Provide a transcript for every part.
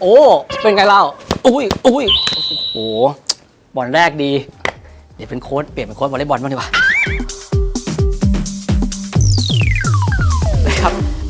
โอ้ เป็นไงเล่า อุ้ยอุ้ยโอ้โหบอลแรกดี เดี๋ยวเป็นโค้ดเปลี่ยนเป็นโค้ดวอลเลย์บอลบ้างดีกว่า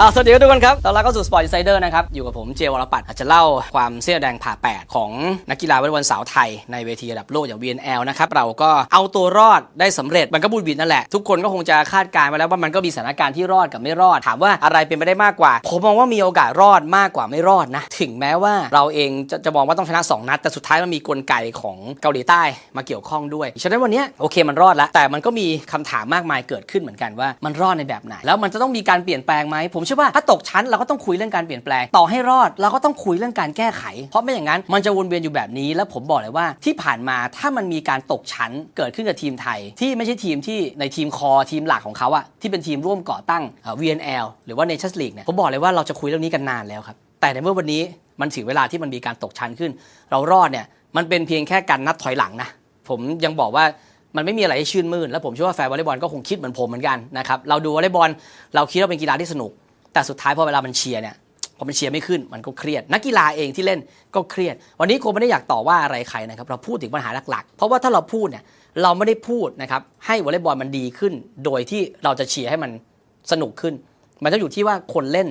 อ่าสวัสดีทุกคนครับตอนรับเข้าสู่สปอร์ตอินไซเดอร์นะครับ อยู่กับผมเจวรปัตอาจจะเล่าความเสียแดงผ่าแปดของนักกีฬาวอลเลย์บอลสาวไทยในเวทีระดับโลกอย่าง VNL นะครับ เราก็เอาตัวรอดได้สำเร็จ มันก็บุญบิดนั่นแหละ ทุกคนก็คงจะคาดการณ์มาแล้วว่ามันก็มีสถานการณ์ที่รอดกับไม่รอด ถามว่าอะไรเป็นไปได้มากกว่า ผมมองว่ามีโอกาสรอดมากกว่าไม่รอดนะ ถึงแม้ว่าเราเองจะจะมองว่าต้องชนะ 2 นัด แต่สุดท้ายมันมีกลไกของเกาหลีใต้มาเกี่ยวข้องด้วย ฉะนั้นวันนี้โอเคมันรอดแล้ว แต่มันก็มีคำถามมากมายเกิดขึ้นเหมือนกันว่ามันรอดในแบบไหน แล้วมันจะต้องมีการเปลี่ยนแปลงไหมผมเชื่อว่าถ้าตกชั้นเราก็ต้องคุยเรื่องการเปลี่ยนแปลงต่อให้รอดเราก็ต้องคุยเรื่องการแก้ไข เพราะไม่อย่างนั้นมันจะวนเวียนอยู่แบบนี้ แล้วผมบอกเลยว่าที่ผ่านมาถ้ามันมีการตกชั้นเกิดขึ้นกับทีมไทย ที่ไม่ใช่ทีมที่ในทีมคอทีมหลักของเขาอะที่เป็นทีมร่วมก่อตั้งเอ่อ VNL หรือว่า Nations League เนี่ยผมบอกเลยว่าเราจะคุยเรื่องนี้กันนานแล้วครับแต่ในเมื่อวันนี้มันถึงเวลาที่มันมีการตกชั้นขึ้น เรารอดเนี่ยมันเป็นเพียงแค่การนับถอยหลังนะผมยังบอกว่ามันไม่มีอะไรให้ชื่นมื่น แล้วผมเชื่อว่าแฟนวอลเลย์บอลก็คงคิดเหมือนผมเหมือนกันนะครับ เราดูวอลเลย์บอลเราคิดว่าเป็นกีฬาที่สนุก แต่สุดท้ายพอเวลามันเชียร์เนี่ยพอมันเชียร์ไม่ขึ้นมันก็เครียด นักกีฬาเองที่เล่นก็เครียด วันนี้คงไม่ได้อยากต่อว่าอะไรใครนะครับ เราพูดถึงปัญหาหลักๆ เพราะว่าถ้าเราพูดเนี่ยเราไม่ได้พูดนะครับให้วอลเลย์บอลมันดีขึ้น โดยที่เราจะเชียร์ให้มันสนุกขึ้น มันจะอยู่ที่ว่าคนเล่น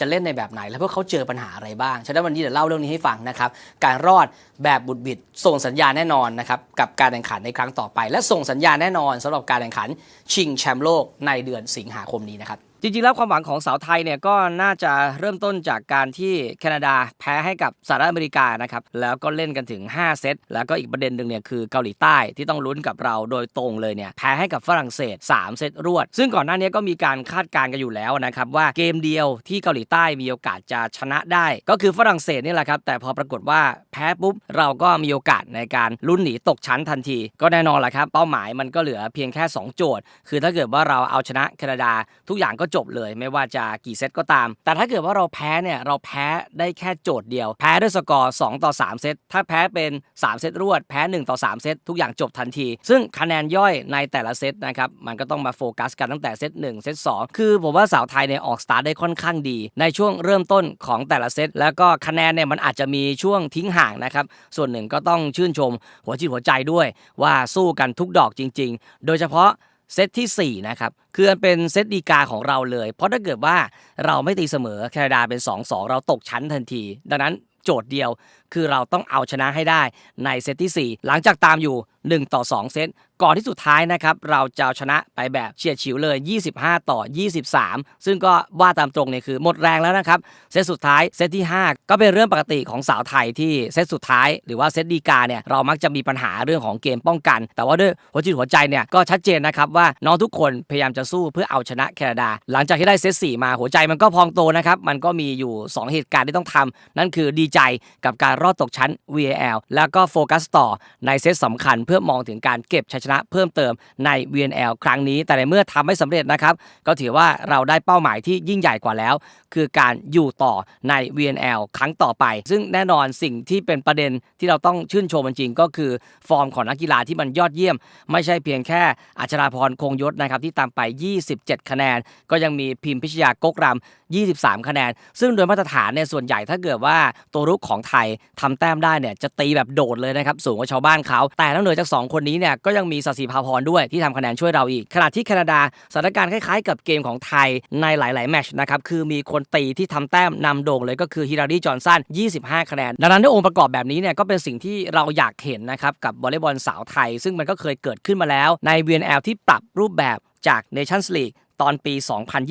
จะเล่นในแบบไหน แล้วพวกเขาเจอปัญหาอะไรบ้างฉะนั้นวันนี้เดี๋ยวเล่าเรื่องนี้ให้ฟังนะครับการรอดแบบบุดบิดส่งสัญญาณแน่นอนนะครับกับการแข่งขันในครั้งต่อไป และส่งสัญญาณแน่นอนสำหรับการแข่งขันชิงแชมป์โลกในเดือนสิงหาคมนี้นะครับ จริงๆแล้วความหวังของสาวไทยเนี่ยก็น่าจะเริ่มต้นจากการที่แคนาดาแพ้ให้กับสหรัฐอเมริกานะครับแล้วก็เล่นกันถึง 5 เซตแล้วก็อีกประเด็นหนึ่งเนี่ยคือเกาหลีใต้ที่ต้องลุ้นกับเราโดยตรงเลยเนี่ยแพ้ให้กับฝรั่งเศส 3 เซตรวด ซึ่งก่อนหน้านี้ก็มีการคาดการณ์กันอยู่แล้วนะครับว่าเกมเดียวที่เกาหลีใต้มีโอกาสจะชนะได้ ก็คือฝรั่งเศสนี่แหละครับแต่พอปรากฏว่าแพ้ปุ๊บเราก็มีโอกาสในการลุ้นหนีตกชั้นทันที ก็แน่นอนแหละครับเป้าหมายมันก็เหลือเพียงแค่ 2 โจทย์ คือถ้าเกิดว่าเราเอาชนะแคนาดาทุกอย่างก็จบเลย ไม่ว่าจะกี่เซตก็ตาม แต่ถ้าเกิดว่าเราแพ้เนี่ยเราแพ้ได้แค่โจทย์เดียว แพ้ด้วยสกอร์2ต่อ 3 เซต ถ้าแพ้เป็น 3 เซตรวด แพ้ 1 ต่อ 3 เซต ทุกอย่างจบทันที ซึ่งคะแนนย่อยในแต่ละเซตนะครับ มันก็ต้องมาโฟกัสกันตั้งแต่เซต1เซต2 คือผมว่าสาวไทยเนี่ยออกสตาร์ทได้ค่อนข้างดี ในช่วงเริ่มต้นของแต่ละเซต แล้วก็คะแนนเนี่ยมันอาจจะมีช่วงทิ้งห่างนะครับ ส่วนหนึ่งก็ต้องชื่นชมหัวจิตหัวใจด้วย ว่าสู้กันทุกดอกจริง ๆ โดยเฉพาะ เซตทีสี่ 4 นะครับ คือมันเป็นเซตดีกาของเราเลย เพราะถ้าเกิดว่าเราไม่ตีเสมอแคนาดาเป็น 2-2 เราตกชั้นทันที ดังนั้นโจทย์เดียวคือเราต้องเอาชนะให้ได้ในเซตที่ 4 หลังจากตามอยู่ 1 ต่อ 2 เซต ก่อนที่สุดท้ายนะครับ เราจะเอาชนะไปแบบเฉียดฉิวเลย 25 ต่อ 23 ซึ่งก็ว่าตามตรงเนี่ยคือหมดแรงแล้วนะครับ เซตสุดท้ายเซตที่ 5 ก็เป็นเรื่องปกติของสาวไทยที่เซตสุดท้ายหรือว่าเซตดีกาเนี่ยเรามักจะมีปัญหาเรื่องของเกมป้องกัน แต่ว่าด้วยหัวจิตหัวใจเนี่ยก็ชัดเจนนะครับว่าน้องทุกคนพยายามจะสู้เพื่อเอาชนะแคนาดา หลังจากที่ได้เซต4มาหัวใจมันก็พองโตนะครับมันก็มีอยู่ 2 เหตุการณ์ที่ต้องทำนั่นคือดีใจกับการรอดตกชั้น VAL แล้วก็โฟกัสต่อในเซตสำคัญเพื่อมองถึงการเก็บชัยชนะเพิ่มเติมใน VNL ครั้งนี้ แต่ในเมื่อทำไม่สำเร็จนะครับ ก็ถือว่าเราได้เป้าหมายที่ยิ่งใหญ่กว่าแล้ว คือการอยู่ต่อใน VNL ครั้งต่อไป ซึ่งแน่นอนสิ่งที่เป็นประเด็นที่เราต้องชื่นชมจริงก็คือฟอร์มของนักกีฬาที่มันยอดเยี่ยม ไม่ใช่เพียงแค่อัชราพรคงยศนะครับที่ตามไป 27 คะแนน ก็ยังมีพิมพิชยากกรำ23 คะแนน ซึ่งโดยมาตรฐานเนี่ยส่วนใหญ่ถ้าเกิดว่าตัวรุกของไทย ทำแต้มได้เนี่ยจะตีแบบโดดเลยนะครับสูงกว่าชาวบ้านเขา แต่นอกเหนือจาก 2 คนนี้เนี่ยก็ยังมีสศิภาพรด้วยที่ทำคะแนนช่วยเราอีกขณะที่แคนาดาสถานการณ์คล้ายๆ กับเกมของไทยในหลายๆแมชนะครับคือมีคนตีที่ทำแต้มนำโด่งเลยก็คือฮิลารีจอห์นสัน25 คะแนนดังนั้นด้วยองค์ประกอบแบบนี้เนี่ยก็เป็นสิ่งที่เราอยากเห็นนะครับกับวอลเลย์บอลสาวไทย ซึ่งมันก็เคยเกิดขึ้นมาแล้วใน VNL ที่ปรับรูปแบบจาก Nations League ตอนปี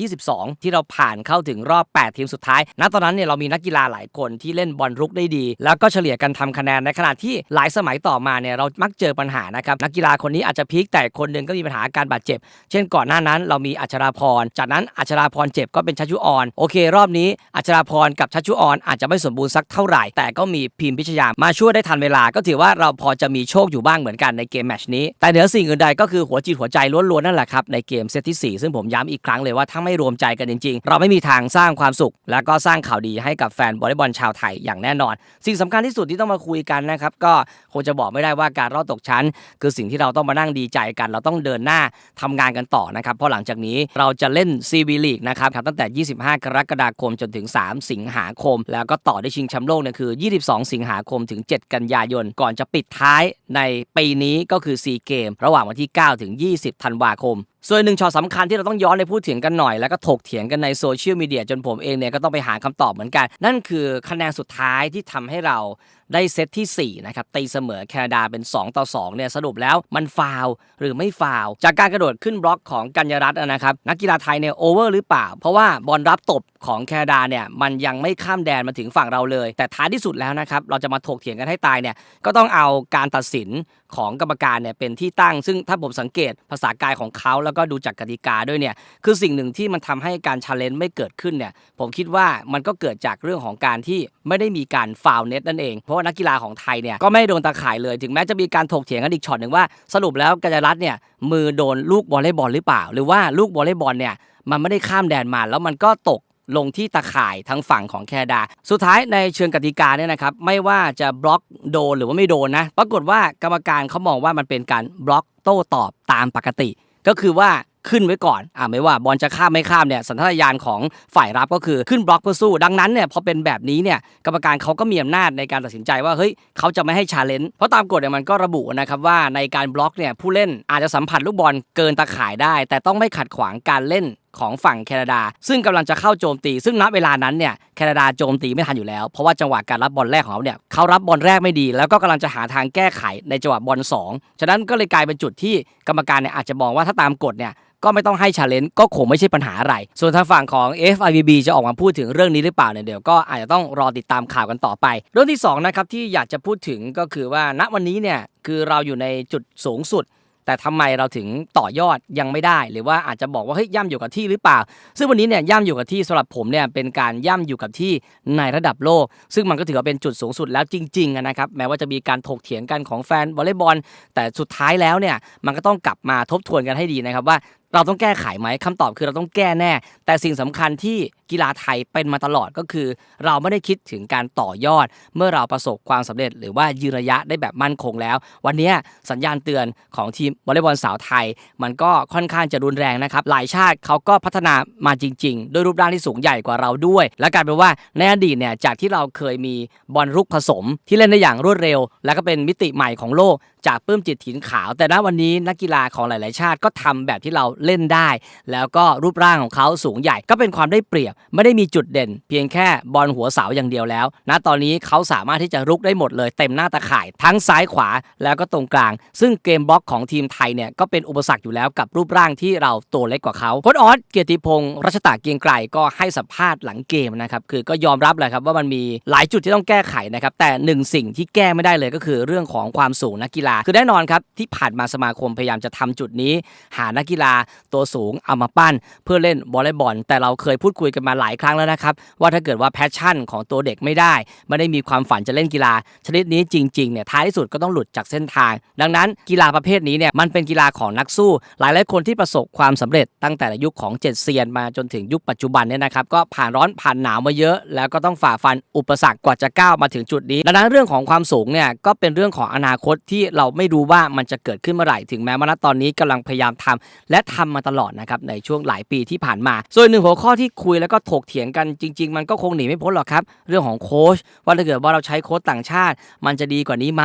2022 ที่เราผ่านเข้าถึงรอบ 8 ทีมสุดท้าย ณ ตอนนั้นเนี่ยเรามีนักกีฬาหลายคนที่เล่นบอลรุกได้ดี แล้วก็เฉลี่ยกันทำคะแนนในขณะที่หลายสมัยต่อมาเนี่ยเรามักเจอปัญหานะครับนักกีฬาคนนี้อาจจะพีคแต่คนหนึ่งก็มีปัญหาการบาดเจ็บ เช่นก่อนหน้านั้นเรามีอัชราพร จากนั้นอัชราพรเจ็บก็เป็นชัชชุออน โอเค รอบนี้อัชราพรกับชัชชุออนอาจจะไม่สมบูรณ์สักเท่าไหร่ แต่ก็มีพิมพิชยามาช่วยได้ทันเวลา ก็ถือว่าเราพอจะมีโชคอยู่บ้างเหมือนกันในเกมแมชนี้ แต่เหนือสิ่งอื่นใดก็คือหัวจิตหัวใจล้วนๆนั่นแหละครับในเกมเซตที่สี่ซึ่งผมยำอีกครั้งเลยว่าถ้าไม่รวมใจกันจริง ๆ เราไม่มีทางสร้างความสุข และก็สร้างข่าวดีให้กับแฟนวอลเลย์บอลชาวไทยอย่างแน่นอน สิ่งสำคัญที่สุดที่ต้องมาคุยกันนะครับก็คงจะบอกไม่ได้ว่าการรอดตกชั้น คือสิ่งที่เราต้องมานั่งดีใจกัน เราต้องเดินหน้าทำงานกันต่อนะครับเพราะหลังจากนี้เราจะเล่น CB League นะครับตั้งแต่ 25 กรกฎาคมจนถึง 3 สิงหาคม แล้วก็ต่อได้ชิงแชมป์โลกเนี่ยคือ 22 สิงหาคมถึง 7 กันยายน ก่อนจะปิดท้ายในปีนี้ก็คือ4เกมระหว่างวันที่ 9 ถึง 20 ธันวาคม ส่วนหนึ่งช็อตสำคัญที่เราต้องย้อนไปพูดถึงกันหน่อยแล้วก็ถกเถียงกันในโซเชียลมีเดียจนผมเองเนี่ยก็ต้องไปหาคำตอบเหมือนกัน นั่นคือคะแนนสุดท้ายที่ทำให้เรา ได้เซตที่ 4 นะครับ ตีเสมอแคนาดาเป็น 2 ต่อ 2 เนี่ย สรุปแล้วมันฟาวหรือไม่ฟาวจากการกระโดดขึ้นบล็อกของกัญญารัตน์นะครับ นักกีฬาไทยเนี่ยโอเวอร์หรือเปล่า เพราะว่าบอลรับตบของแคนาดาเนี่ยมันยังไม่ข้ามแดนมาถึงฝั่งเราเลย แต่ท้ายที่สุดแล้วนะครับ เราจะมาถกเถียงกันให้ตายเนี่ยก็ต้องเอาการตัดสินของกรรมการเนี่ยเป็นที่ตั้ง ซึ่งถ้าผมสังเกตภาษากายของเขาแล้วก็ดูจากกติกาด้วยเนี่ยคือสิ่งหนึ่งที่มันทำให้การชาเลนจ์ไม่เกิดขึ้นเนี่ยผมคิดว่ามันก็เกิดจากเรื่องของการที่ไม่ได้มีการฟาวเน็ตนั่นเองเพราะว่านักกีฬาของไทยเนี่ยก็ไม่โดนตาข่ายเลย ถึงแม้จะมีการถกเถียงกันอีกช็อตหนึ่งว่าสรุปแล้วกัญญารัตน์เนี่ยมือโดนลูกวอลเลย์บอลหรือเปล่า หรือว่าลูกวอลเลย์บอลเนี่ยมันไม่ได้ข้ามแดนมาแล้วมันก็ตกลงที่ตาข่ายทางฝั่งของแคนาดา สุดท้ายในเชิงกติกาเนี่ยนะครับไม่ว่าจะบล็อกโดนหรือว่าไม่โดนนะ ปรากฏว่ากรรมการเขามองว่ามันเป็นการบล็อกโต้ตอบตามปกติ ก็คือว่า ขึ้นไว้ก่อนอ่าไม่ว่าบอลจะข้ามไม่ข้ามเนี่ยสัญชาตญาณของฝ่ายรับก็คือขึ้นบล็อกเพื่อสู้ ดังนั้นเนี่ยพอเป็นแบบนี้เนี่ยกรรมการเขาก็มีอำนาจในการตัดสินใจว่าเฮ้ยเขาจะไม่ให้ชาเลนจ์เพราะตามกฎเนี่ยมันก็ระบุนะครับว่าในการบล็อกเนี่ยผู้เล่นอาจจะสัมผัสลูกบอลเกินตาข่ายได้ แต่ต้องไม่ขัดขวางการเล่นของฝั่งแคนาดา ซึ่งกำลังจะเข้าโจมตี ซึ่งณเวลานั้นเนี่ยแคนาดาโจมตีไม่ทันอยู่แล้ว เพราะว่าจังหวะการรับบอลแรกของเขาเนี่ยเขารับบอลแรกไม่ดี แล้วก็กำลังจะหาทางแก้ไขในจังหวะบอล2ฉะนั้นก็เลยกลายเป็นจุดที่กรรมการเนี่ยอาจจะมองว่าถ้าตามกฎเนี่ย ก็ไม่ต้องให้ชาเลนจ์ก็คงไม่ใช่ปัญหาอะไร ส่วนทางฝั่งของ FIVB จะออกมาพูดถึงเรื่องนี้หรือเปล่าเนี่ยเดี๋ยวก็อาจจะต้องรอติดตามข่าวกันต่อไป เรื่องที่สองนะครับที่อยากจะพูดถึงก็คือว่าณวันนี้เนี่ยคือเราอยู่ในจุดสูงสุดแต่ทำไมเราถึงต่อยอดยังไม่ได้ หรือว่าอาจจะบอกว่าเฮ้ยย่ำอยู่กับที่หรือเปล่า ซึ่งวันนี้เนี่ยย่ำอยู่กับที่สำหรับผมเนี่ยเป็นการย่ำอยู่กับที่ในระดับโลก ซึ่งมันก็ถือว่าเป็นจุดสูงสุดแล้วจริงๆนะครับแม้ว่าจะมีการถกเถียงกันของแฟนวอลเลย์บอล แต่สุดท้ายแล้วเนี่ยมันก็ต้องกลับมาทบทวนกันให้ดีนะครับว่าเราต้องแก้ไขไหมคำตอบคือเราต้องแก้แน่ แต่สิ่งสำคัญที่กีฬาไทยเป็นมาตลอดก็คือ เราไม่ได้คิดถึงการต่อยอด เมื่อเราประสบความสำเร็จ หรือว่ายืนระยะได้แบบมั่นคงแล้ว วันนี้สัญญาณเตือนของทีมวอลเลย์บอลสาวไทย มันก็ค่อนข้างจะรุนแรงนะครับ หลายชาติเขาก็พัฒนามาจริง ๆ ด้วยรูปร่างที่สูงใหญ่กว่าเราด้วย และกลายเป็นว่าในอดีตเนี่ยจากที่เราเคยมีบอลรุกผสม ที่เล่นได้อย่างรวดเร็ว และก็เป็นมิติใหม่ของโลกจากปื้มจิตถินขาว แต่ณวันนี้นักกีฬาของหลาย ๆ ชาติก็ทำแบบที่เราเล่นได้ แล้วก็รูปร่างของเขาสูงใหญ่ก็เป็นความได้เปรียบ ไม่ได้มีจุดเด่น เพียงแค่บอลหัวเสาอย่างเดียวแล้วณตอนนี้เขาสามารถที่จะรุกได้หมดเลย เต็มหน้าตาข่าย ทั้งซ้ายขวาแล้วก็ตรงกลาง ซึ่งเกมบล็อกของทีมไทยเนี่ยก็เป็นอุปสรรคอยู่แล้วกับรูปร่างที่เราตัวเล็กกว่าเขาโค้ชออสเกียรติพงศ์รัชตาเกรียงไกรก็ให้สัมภาษณ์หลังเกมนะครับคือก็ยอมรับแหละครับว่ามันมีหลายจุดที่ต้องแก้ไขนะครับแต่หนึ่งสิ่งที่แก้ไม่ได้เลยก็คือเรื่องของความสูงนักกีฬาคือแน่นอนครับที่ผ่านมาสมาคมพยายามจะทำจุดนี้ หานักกีฬาตัวสูงเอามาปั้น เพื่อเล่นวอลเลย์บอล แต่เราเคยพูดคุยกันมาหลายครั้งแล้วนะครับ ว่าถ้าเกิดว่าแพชชั่นของตัวเด็กไม่ได้ ไม่ได้มีความฝันจะเล่นกีฬา ชนิดนี้จริงๆเนี่ยท้ายที่สุดก็ต้องหลุดจากเส้นทาง ดังนั้นกีฬาประเภทนี้เนี่ยมันเป็นกีฬาของนักสู้ หลายๆคนที่ประสบความสำเร็จตั้งแต่ยุคของเจ็ดเซียนมาจนถึงยุคปัจจุบันเนี่ยนะครับก็ผ่านร้อนผ่านหนาวมาเยอะ แล้วก็ต้องฝ่าฟันอุปสรรคกว่าจะก้าวมาถึงจุดนี้ ดังนั้นเรื่องของความสูงเนี่ยก็เป็นเรื่องของอนาคตที่เราไม่รู้ว่ามันจะเกิดขึ้นเมื่อไหร่ถึงแม้ว่าณตอนนี้กำลังพยายามทำและทำมาตลอดนะครับในช่วงหลายปีที่ผ่านมา ส่วนหนึ่งหัวข้อที่คุยแล้วก็ถกเถียงกันจริง ๆ มันก็คงหนีไม่พ้นหรอกครับ เรื่องของโค้ชว่าถ้าเกิดว่าเราใช้โค้ชต่างชาติ มันจะดีกว่านี้ไหม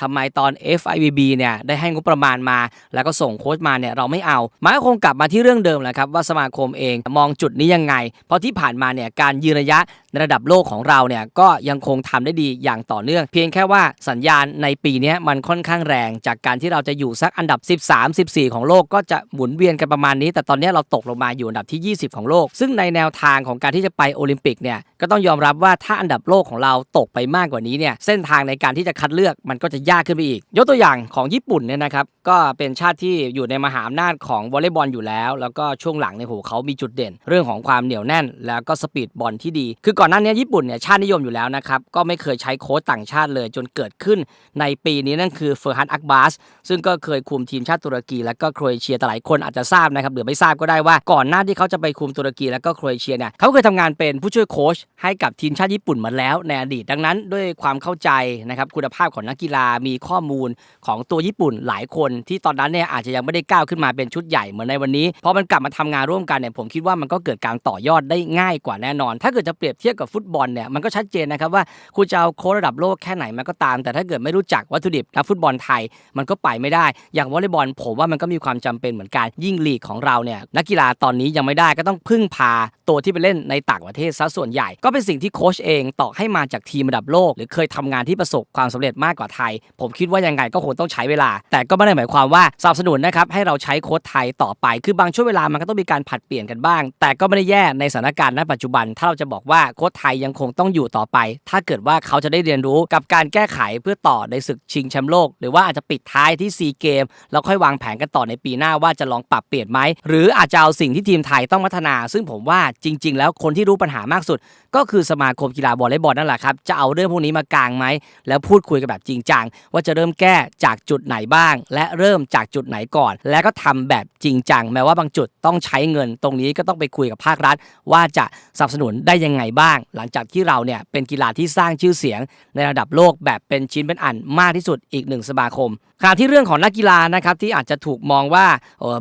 ทำไมตอน FIVB เนี่ยได้ให้งบประมาณมา แล้วก็ส่งโค้ชมาเนี่ยเราไม่เอามันก็คงกลับมาที่เรื่องเดิมแหละครับว่าสมาคมเองมองจุดนี้ยังไง เพราะที่ผ่านมาเนี่ยการยืนระยะในระดับโลกของเราเนี่ยก็ยังคงทำได้ดีอย่างต่อเนื่อง เพียงแค่ว่าสัญญาณในปีนี้มันค่อนข้างแรง จากการที่เราจะอยู่สักอันดับ 13 14 ของโลกก็จะหมุนเวียนนกันประมาณนี้ แต่ตอนนี้เราตกลงมาอยู่อันดับที่ 20 ของโลก ซึ่งในแนวทางของการที่จะไปโอลิมปิกเนี่ยก็ต้องยอมรับว่าถ้าอันดับโลกของเราตกไปมากกว่านี้เนี่ยเส้นทางในการที่จะคัดเลือกมันก็จะยากขึ้นไปอีก ยกตัวอย่างของญี่ปุ่นเนี่ยนะครับก็เป็นชาติที่อยู่ในมหาอำนาจของวอลเลย์บอลอยู่แล้ว แล้วก็ช่วงหลังเนี่ยโหเขามีจุดเด่น เรื่องของความเหนียวแน่น แล้วก็สปีดบอลที่ดี คือก่อนหน้านี้ญี่ปุ่นเนี่ยชาตินิยมอยู่แล้วนะครับก็ไม่เคยใช้โค้ชต่างชาติเลย จนเกิดขึ้นในปีนี้นั่นคือเฟอร์ฮัตอักบาสซึ่งก็เคยคุมทีมชาติตุรกี และก็โครเอเชียแต่หลายคนอาจจะจะทราบนะครับหรือไม่ทราบก็ได้ว่าก่อนหน้าที่เขาจะไปคุมตุรกีแล้วก็โครเอเชียเนี่ยเขาเคยทำงานเป็นผู้ช่วยโค้ชให้กับทีมชาติญี่ปุ่นมาแล้วในอดีตดังนั้น ด้วยความเข้าใจนะครับคุณภาพของนักกีฬามีข้อมูลของตัวญี่ปุ่นหลายคนที่ตอนนั้นเนี่ยอาจจะยังไม่ได้ก้าวขึ้นมาเป็นชุดใหญ่เหมือนในวันนี้พอมันกลับมาทำงานร่วมกันเนี่ยผมคิดว่ามันก็เกิดการต่อยอดได้ง่ายกว่าแน่นอน ถ้าเกิดจะเปรียบเทียบกับฟุตบอลเนี่ยมันก็ชัดเจนนะครับว่าคุณจะเอาโค้ชระดับโลกแค่ไหนมันก็ตาม แต่ถ้าเกิดไม่รู้จักวัตถุดิบนักฟุตบอลไทยมันก็ไปไม่ได้ อย่างวอลเลย์บอลผมว่ามันก็มีความจำเป็นเหมือนกันยิงลีกของเราเนี่ยนักกีฬาตอนนี้ยังไม่ได้ก็ต้องพึ่งพาตัวที่ไปเล่นในต่างประเทศซะส่วนใหญ่ ก็เป็นสิ่งที่โค้ชเองต่อให้มาจากทีมระดับโลก หรือเคยทำงานที่ประสบความสำเร็จมากกว่าไทย ผมคิดว่ายังไงก็คงต้องใช้เวลา แต่ก็ไม่ได้หมายความว่าสนับสนุนนะครับให้เราใช้โค้ชไทยต่อไป คือบางช่วงเวลามันก็ต้องมีการผัดเปลี่ยนกันบ้าง แต่ก็ไม่ได้แย่ในสถานการณ์ณปัจจุบัน ถ้าเราจะบอกว่าโค้ชไทยยังคงต้องอยู่ต่อไป ถ้าเกิดว่าเขาจะได้เรียนรู้กับการแก้ไขเพื่อต่อในศึกชิงแชมป์โลก หรือว่าอาจจะปิดท้ายที่ซีเกมแล้วค่อยวางแผนกันต่อในปีหน้าว่าจะลองปรับเปลี่ยนไหมหรืออาจจะเอาสิ่งที่ทีมไทยต้องพัฒนา ซึ่งผมว่าจริง ๆ แล้วคนที่รู้ปัญหามากสุด ก็คือสมาคมกีฬาวอลเลย์บอลนั่นแหละครับจะเอาเรื่องพวกนี้มากางไหมแล้วพูดคุยกันแบบจริงจังว่าจะเริ่มแก้จากจุดไหนบ้าง และเริ่มจากจุดไหนก่อน และก็ทำแบบจริงจังแม้ว่าบางจุดต้องใช้เงิน ตรงนี้ก็ต้องไปคุยกับภาครัฐ ว่าจะสนับสนุนได้ยังไงบ้าง หลังจากที่เราเนี่ยเป็นกีฬาที่สร้างชื่อเสียงในระดับโลกแบบเป็นชิ้นเป็นอันมากที่สุดอีกหนึ่งสมาคม ขณะที่เรื่องของนักกีฬานะครับที่อาจจะถูกมองว่า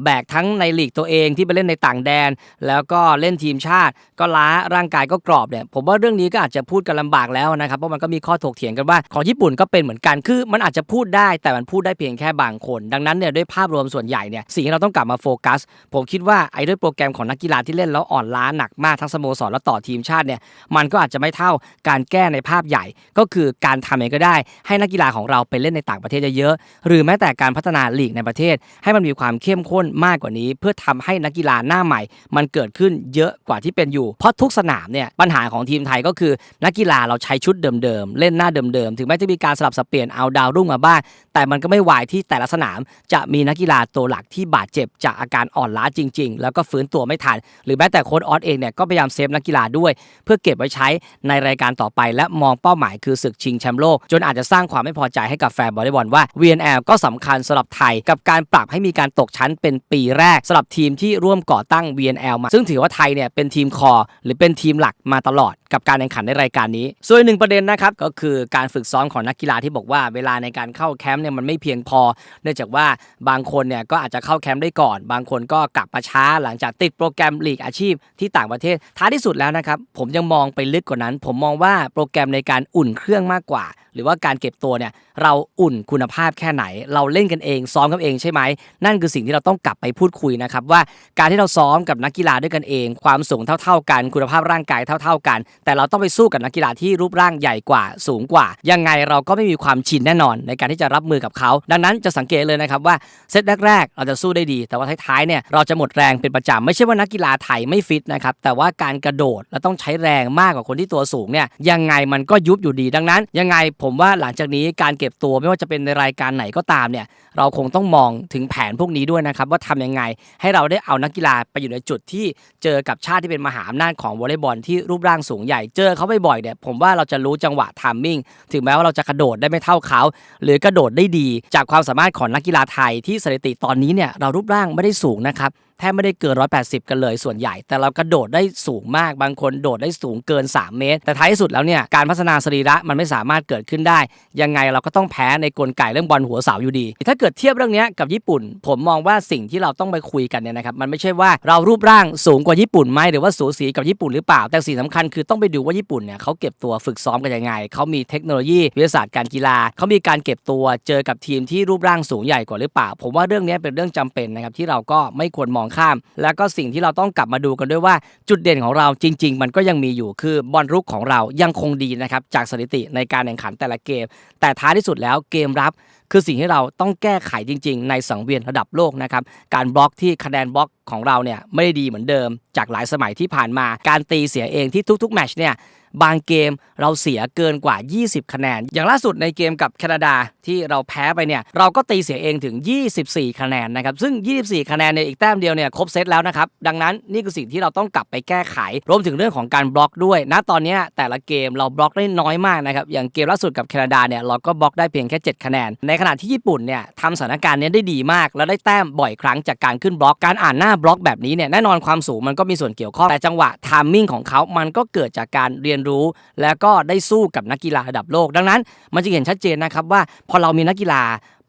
แบกทั้งในลีกตัวเองที่ไปเล่นในต่างแดน แล้วก็เล่นทีมชาติ ก็ล้าร่างกายก็กรอบเนี่ยผมว่าเรื่องนี้ก็อาจจะพูดกันลำบากแล้วนะครับเพราะมันก็มีข้อถกเถียงกันว่าของญี่ปุ่นก็เป็นเหมือนกันคือมันอาจจะพูดได้แต่มันพูดได้เพียงแค่บางคน ดังนั้นเนี่ยด้วยภาพรวมส่วนใหญ่เนี่ยสิ่งที่เราต้องกลับมาโฟกัส ผมคิดว่าไอ้ด้วยโปรแกรมของนักกีฬาที่เล่นแล้วอ่อนล้าหนักมากทั้งสโมสรและต่อทีมชาติเนี่ยมันก็อาจจะไม่เท่าการแก้ในภาพใหญ่ ก็คือการทำเองก็ได้ ให้นักกีฬาของเราไปเล่นในต่างประเทศเยอะๆรือแม้แต่การพัฒนาลีกในประเทศ ให้มันมีความเข้มข้นมากกว่านี้ เพื่อทำให้นักกีฬาหน้าใหม่ มันเกิดขึ้นเยอะกว่าที่เป็นอยู่ เพราะทุกสนามเนี่ยปัญหาของทีมไทยก็คือนักกีฬาเราใช้ชุดเดิมๆเล่นหน้าเดิมๆถึงแม้จะมีการสลับสับเปลี่ยนเอาดาวรุ่งมาบ้างแต่มันก็ไม่วายที่แต่ละสนาม จะมีนักกีฬาตัวหลักที่บาดเจ็บจากอาการอ่อนล้าจริง ๆ แล้วก็ฟื้นตัวไม่ทัน หรือแม้แต่โค้ชออสเองเนี่ยก็พยายามเซฟนักกีฬาด้วย เพื่อเก็บไว้ใช้ในรายการต่อไป และมองเป้าหมายคือศึกชิงแชมป์โลก จนอาจจะสร้างความไม่พอใจให้กับแฟนบอลเลย์บอลว่า VNL ก็สำคัญสำหรับไทยกับการปรับให้มีการตกชั้นเป็นปีแรกสำหรับทีมที่ร่วมก่อตั้ง VNL มา ซึ่งถือว่าไทยเนี่ยเป็นทีมคอ หรือเป็นทีมหลักมาตลอดกับการแข่งขันในรายการนี้ ส่วนหนึ่งประเด็นนะครับก็คือการฝึกซ้อมของนักกีฬาที่บอกว่าเวลาในการเข้าแคมป์เนี่ยมันไม่เพียงพอ เนื่องจากว่าบางคนเนี่ยก็อาจจะเข้าแคมป์ได้ก่อน บางคนก็กลับมาช้าหลังจากติดโปรแกรมลีกอาชีพที่ต่างประเทศ ท้ายที่สุดแล้วนะครับผมยังมองไปลึกกว่านั้น ผมมองว่าโปรแกรมในการอุ่นเครื่องมากกว่า หรือว่าการเก็บตัวเนี่ยเราอุ่นคุณภาพแค่ไหนเราเล่นกันเองซ้อมกันเองใช่ไหมนั่นคือสิ่งที่เราต้องกลับไปพูดคุยนะครับว่าการที่เราซ้อมกับนักกีฬาด้วยกันเอง ความสูงเท่า ๆ กันคุณภาพร่างกายเท่า ๆ กัน แต่เราต้องไปสู้กับนักกีฬาที่รูปร่างใหญ่กว่าสูงกว่า ยังไงเราก็ไม่มีความชินแน่นอนในการที่จะรับมือกับเขา ดังนั้นจะสังเกตเลยนะครับว่าเซตแรกๆเราจะสู้ได้ดี แต่ว่าท้ายๆเนี่ยเราจะหมดแรงเป็นประจำไม่ใช่ว่านักกีฬาไทยไม่ฟิตนะครับแต่ว่าการกระโดดและต้องใช้แรงมากกว่าคนที่ตัวสูงเนี่ยยังไงมันก็ยุบอยู่ดี ดังนั้น ยังไงผมว่าหลังจากนี้การเก็บตัวไม่ว่าจะเป็นในรายการไหนก็ตามเนี่ยเราคงต้องมองถึงแผนพวกนี้ด้วยนะครับว่าทำยังไงให้เราได้เอานักกีฬาไปอยู่ในจุดที่เจอกับชาติที่เป็นมหาอำนาจของวอลเลย์บอลที่รูปร่างสูงใหญ่เจอเขาบ่อยๆเนี่ยผมว่าเราจะรู้จังหวะทามมิ่งถึงแม้ว่าเราจะกระโดดได้ไม่เท่าเขาหรือกระโดดได้ดี จากความสามารถของนักกีฬาไทยที่สถิติตอนนี้เนี่ยเรารูปร่างไม่ได้สูงนะครับ แทบไม่ได้เกิน 180 กันเลยส่วนใหญ่ แต่เรากระโดดได้สูงมากบางคนโดดได้สูงเกิน 3 เมตร แต่ท้ายสุดแล้วเนี่ยการพัฒนาสรีระมันไม่สามารถเกิดขึ้นได้ ยังไงเราก็ต้องแพ้ในกลไกเรื่องบอลหัวเสาอยู่ดี ถ้าเกิดเทียบเรื่องนี้กับญี่ปุ่น ผมมองว่าสิ่งที่เราต้องไปคุยกันเนี่ยนะครับมันไม่ใช่ว่าเรารูปร่างสูงกว่าญี่ปุ่นไหมหรือว่าสูสีกับญี่ปุ่นหรือเปล่า แต่สิ่งสำคัญคือต้องไปดูว่าญี่ปุ่นเนี่ยเขาเก็บตัวฝึกซ้อมกันยังไงเขามีเทคโนโลยีวิทยาศาสตร์การกีฬาเขามีการเก็บตัวเจอกับทีมที่รูปร่างสูงใหญ่กว่าหรือเปล่า ผมว่าเรื่องนี้เป็นเรื่องจำเป็นนะครับที่เราก็ไม่ควรมองข้าม แล้วก็สิ่งที่เราต้องกลับมาดูกันด้วยว่าจุดเด่นของเราจริง ๆ มันก็ยังมีอยู่คือบอลรุกของเรายังคงดีนะครับจากสถิติในการแข่งขันแต่ละเกม แต่ท้ายที่สุดแล้วเกมรับคือสิ่งที่เราต้องแก้ไขจริง ๆ ในสังเวียนระดับโลกนะครับการบล็อกที่คะแนนบล็อกของเราเนี่ยไม่ได้ดีเหมือนเดิมจากหลายสมัยที่ผ่านมาการตีเสียเองที่ทุกๆแมชเนี่ยบางเกมเราเสียเกินกว่า 20 คะแนน อย่างล่าสุดในเกมกับแคนาดาที่เราแพ้ไปเนี่ยเราก็ตีเสียเองถึง 24 คะแนนนะครับซึ่ง 24 คะแนนเนี่ยอีกแต้มเดียวเนี่ยครบเซตแล้วนะครับดังนั้นนี่คือสิ่งที่เราต้องกลับไปแก้ไข รวมถึงเรื่องของการบล็อกด้วยณตอนนี้แต่ละเกมเราบล็อกได้น้อยมากนะครับอย่างเกมล่าสุดกับแคนาดาเนี่ยเราก็บล็อกได้เพียงแค่ 7 คะแนน ในขณะที่ญี่ปุ่นเนี่ยทำสถานการณ์นี้ได้ดีมาก แล้วได้แต้มบ่อยครั้งจากการขึ้นบล็อกการอ่านหน้าบล็อกแบบนี้เนี่ยแน่นอนความสูงมันก็มีส่วนเกี่ยวข้องแต่จังหวะทามมิ่งของเขามันก็เกิดจากการเรียนรู้ แล้วก็ได้สู้กับนักกีฬาระดับโลก ดังนั้น มันจะเห็นชัดเจนนะครับว่าพอเรามีนักกีฬา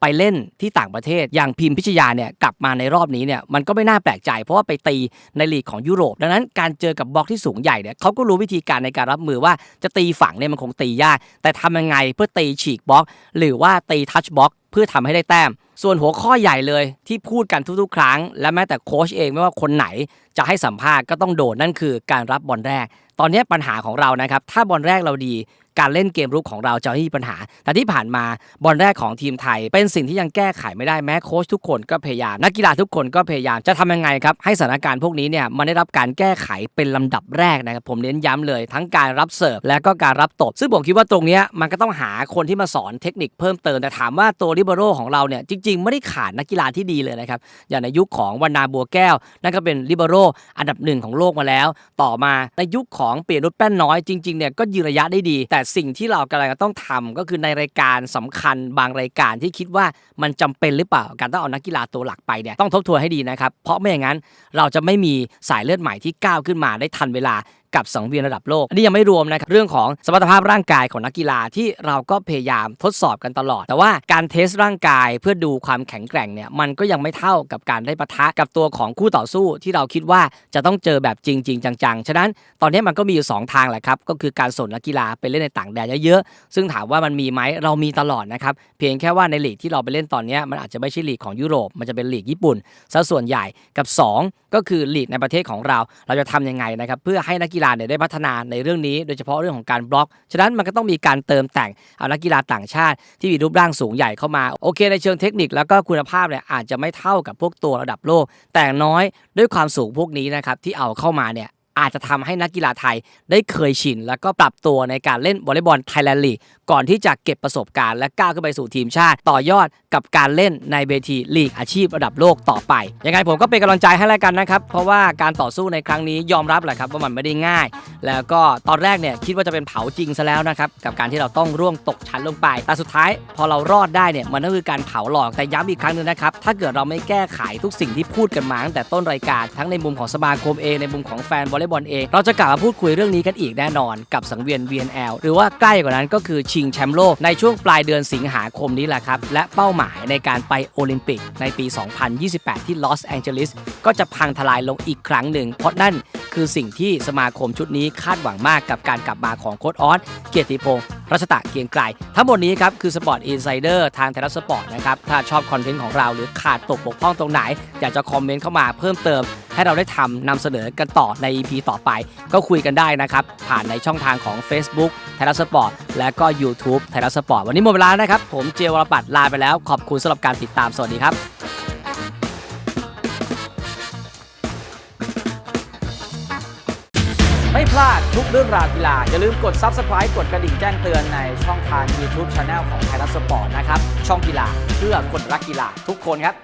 ไปเล่นที่ต่างประเทศ อย่างพิมพิชยาเนี่ยกลับมาในรอบนี้เนี่ยมันก็ไม่น่าแปลกใจ เพราะว่าไปตีในลีกของยุโรป ดังนั้นการเจอกับบล็อกที่สูงใหญ่เนี่ยเขาก็รู้วิธีการในการรับมือว่าจะตีฝั่งเนี่ยมันคงตียากแต่ทำยังไงเพื่อตีฉีกบล็อก หรือว่าตีทัชบล็อก เพื่อทำให้ได้แต้ม ส่วนหัวข้อใหญ่เลยที่พูดกันทุกๆ ครั้ง และแม้แต่โค้ชเองไม่ว่าคนไหนจะให้สัมภาษณ์ก็ต้องโดดนั่นคือการรับบอลแรก ตอนนี้ปัญหาของเรานะครับถ้าบอลแรกเราดี การเล่นเกมรุกของเราจะไม่มีปัญหา แต่ที่ผ่านมาบอลแรกของทีมไทย เป็นสิ่งที่ยังแก้ไขไม่ได้แม้โค้ชทุกคนก็พยายามนักกีฬาทุกคนก็พยายามจะทำยังไงครับให้สถานการณ์พวกนี้เนี่ยมันได้รับการแก้ไขเป็นลำดับแรกนะครับผมเน้นย้ำเลย ทั้งการรับเสิร์ฟและก็การรับตบ ซึ่งผมคิดว่าตรงนี้มันก็ต้องหาคนที่มาสอนเทคนิคเพิ่มเติมแต่ถามว่าตัวริเบโรของเราเนี่ยจริง ๆ ไม่ได้ขาดนักกีฬาที่ดีเลยนะครับอย่างในยุคของวรรณาบัวแก้ว นั่นก็เป็นริเบโรอันดับหนึ่งของโลกมาแล้ว ต่อมาในยุคของเปียนุชแป้นน้อยจริงๆเนี่ยก็ยืนระยะได้ดี แต่สิ่งที่เรากำลังต้องทำก็คือในรายการสำคัญบางรายการที่คิดว่ามันจำเป็นหรือเปล่าการต้องเอานักกีฬาตัวหลักไปเนี่ยต้องทบทวนให้ดีนะครับ เพราะไม่อย่างนั้นเราจะไม่มีสายเลือดใหม่ที่ก้าวขึ้นมาได้ทันเวลา กับสังเวียนระดับโลก อันนี้ยังไม่รวมนะครับเรื่องของสมรรถภาพร่างกายของนักกีฬาที่เราก็พยายามทดสอบกันตลอด แต่ว่าการเทสร่างกายเพื่อดูความแข็งแกร่งเนี่ยมันก็ยังไม่เท่ากับการได้ปะทะกับตัวของคู่ต่อสู้ที่เราคิดว่าจะต้องเจอแบบจริงๆจังๆ ฉะนั้นตอนนี้มันก็มีอยู่ 2 ทางแหละครับก็คือการส่งนักกีฬาไปเล่นในต่างแดนเยอะๆซึ่งถามว่ามันมีไหมเรามีตลอดนะครับเพียงแค่ว่าในลีกที่เราไปเล่นตอนนี้มันอาจจะไม่ใช่ลีกของยุโรปมันจะเป็นลีกญี่ปุ่นซะส่วนใหญ่กับ 2 ก็คือลีกในประเทศของเรา เราจะทำยังไงนะครับเพื่อให้นักกีฬาเนี่ยได้พัฒนาในเรื่องนี้ โดยเฉพาะเรื่องของการบล็อก ฉะนั้นมันก็ต้องมีการเติมแต่งเอานักกีฬาต่างชาติที่มีรูปร่างสูงใหญ่เข้ามา โอเค ในเชิงเทคนิคแล้วก็คุณภาพเนี่ยอาจจะไม่เท่ากับพวกตัวระดับโลก แต่อย่างน้อยด้วยความสูงพวกนี้นะครับที่เอาเข้ามาเนี่ย อาจจะทำให้นักกีฬาไทยได้เคยชิน แล้วก็ปรับตัวในการเล่นวอลเลย์บอลไทยแลนด์ลีกก่อนที่จะเก็บประสบการณ์และก้าวขึ้นไปสู่ทีมชาติ ต่อยอดกับการเล่นในเวทีลีกอาชีพระดับโลกต่อไป ยังไงผมก็เป็นกำลังใจให้แล้วกันนะครับ เพราะว่าการต่อสู้ในครั้งนี้ยอมรับแหละครับว่ามันไม่ได้ง่าย แล้วก็ตอนแรกเนี่ยคิดว่าจะเป็นเผาจริงซะแล้วนะครับกับการที่เราต้องร่วงตกชั้นลงไป แต่สุดท้ายพอเรารอดได้เนี่ยมันก็คือการเผาหลอกแต่ย้ำอีกครั้งหนึ่งนะครับถ้าเกิดเราไม่แก้ไขทุกสิ่งที่พูดกันมาตั้งแต่ต้นรายการทั้งในมุมของสมาคมเองในมุมของแฟนวอลเลย์บอลเอง เราจะกลับมาพูดคุยเรื่องนี้กันอีกแน่นอนกับสังเวียน VNL หรือว่าใกล้กว่านั้นก็คือชิงแชมป์โลกในช่วงปลายเดือนสิงหาคมนี้แหละครับ และเป้าหมายในการไปโอลิมปิกในปี 2028 ที่ลอสแองเจลิสก็จะพังทลายลงอีกครั้งหนึ่ง เพราะนั่นคือสิ่งที่สมาคมชุดนี้คาดหวังมากกับการกลับมาของโค้ชออสเกียรติพงศ์รัชตะเกียงไกรทั้งหมดนี้ครับคือสปอร์ตอินไซเดอร์ทางไทยรัฐสปอร์ตนะครับ ถ้าชอบคอนเทนต์ของเราหรือขาดตกบกพร่องตรงไหน อยากจะคอมเมนต์เข้ามาเพิ่มเติม ให้เราได้ทำนำเสนอกันต่อใน EP ต่อไป ก็คุยกันได้นะครับ ผ่านในช่องทางของ Facebook ไทยรัฐสปอร์ตและก็ YouTube ไทยรัฐสปอร์ตวันนี้หมดเวลาแล้วนะครับ ผมเจวรปัตลาไปแล้วขอบคุณสำหรับการติดตามสวัสดีครับไม่พลาดทุกเรื่องราวกีฬา อย่าลืมกด Subscribe กดกระดิ่งแจ้งเตือนในช่องทาง YouTube Channel ของไทยรัฐสปอร์ตนะครับ ช่องกีฬาเพื่อคนรักกีฬาทุกคนครับ